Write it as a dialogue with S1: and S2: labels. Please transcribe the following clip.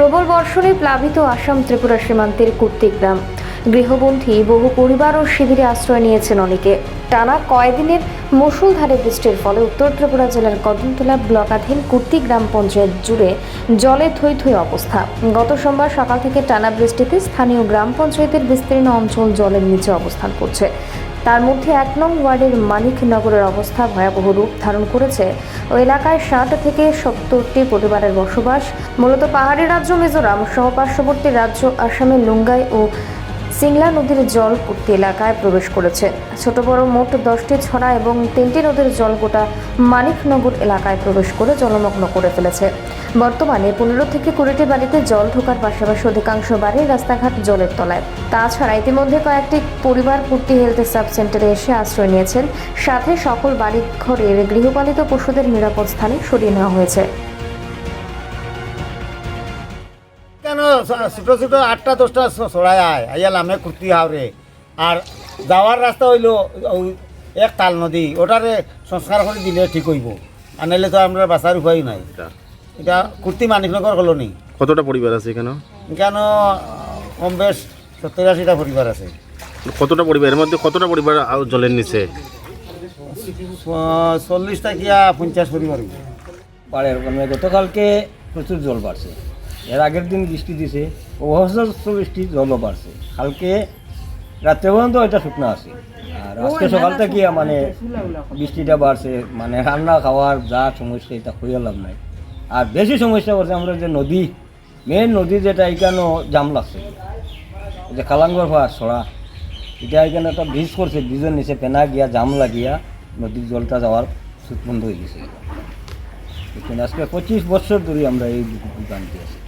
S1: প্রবল বর্ষণে প্লাবিত আসাম ত্রিপুরা সীমান্তের কুর্তিগ্রাম গৃহবন্ধী বহু পরিবার ও শিবিরে আশ্রয় নিয়েছেন অনেকে। টানা কয়দিনের মুষলধারে বৃষ্টির ফলে উত্তর ত্রিপুরা জেলার কদমতলা ব্লকাধীন কুর্তি গ্রাম পঞ্চায়েত জুড়ে জলে থই থই অবস্থা। গত সোমবার সকাল থেকে টানা বৃষ্টিতে স্থানীয় গ্রাম পঞ্চায়েতের বিস্তীর্ণ অঞ্চল জলের নিচে অবস্থান করছে। তার মধ্যে এক নং ওয়ার্ডের মানিকনগরের অবস্থা ভয়াবহ রূপ ধারণ করেছে। ও এলাকায় ষাট থেকে সত্তরটি পরিবারের বসবাস। মূলত পাহাড়ি রাজ্য মিজোরাম সহ পার্শ্ববর্তী রাজ্য আসামের লুঙ্গাই ও সিংলা নদীর জল পূর্তি এলাকায় প্রবেশ করেছে। ছোট, বড় মোট দশটি ছড়া এবং তিনটি নদীর জল গোটা মানিকনগর এলাকায় প্রবেশ করে জলমগ্ন করে ফেলেছে। বর্তমানে পনেরো থেকে কুড়িটি বাড়িতে জল ঢোকার পাশাপাশি অধিকাংশ বাড়ির রাস্তাঘাট জলের তলায়। তাছাড়া ইতিমধ্যে কয়েকটি পরিবার পূর্তি হেলথ সাব সেন্টারে এসে আশ্রয় নিয়েছেন। সাথে সকল বাড়ি ঘরের গৃহপালিত পশুদের নিরাপদ স্থানে সরিয়ে নেওয়া হয়েছে।
S2: কেন? ছোট ছোট আটটা দশটা ছ- আয়। আইয়া লামে কুর্তি হাওরে। আর যাওয়ার রাস্তা হইল ওই এক তাল নদী। ওটারে সংস্কার করে দিলে ঠিক হইব। আর নাইলে তো আমরা বাঁচার উপায় নাই। এটা কুর্তি মানিকনগর কলোনি।
S3: কতটা পরিবার আছে এখানে
S2: কেন কম বেশ সত্তর আশিটা পরিবার আছে।
S3: কতটা পরিবার? এর মধ্যে কতটা পরিবার জলের নিচে?
S2: চল্লিশটা কিয়া পঞ্চাশ পরিবার।
S4: পাড়ের মানে গতকালকে প্রচুর জল বাড়ছে। এর আগের দিন বৃষ্টি দিছে অবস্থ বৃষ্টি জলও বাড়ছে। কালকে রাত্রে পর্যন্ত এটা শুকনো আছে। আর আজকে সকাল থেকে মানে বৃষ্টিটা বাড়ছে মানে রান্না খাওয়ার যা সমস্যা এটা হয়ে লাভ নাই। আর বেশি সমস্যা করছে আমরা যে নদী মেন নদী যেটা এখানে জাম লাগছে। যে কালাঙ্গর ভাড়া ছড়া, এটা এখানে একটা ব্রিজ করছে ব্রিজের নিচে পেনা গিয়া, জাম লাগিয়া নদীর জলটা যাওয়ার সুত বন্ধ হয়ে গেছে। আজকে পঁচিশ বছর ধরে আমরা এই দোকানটি আছি।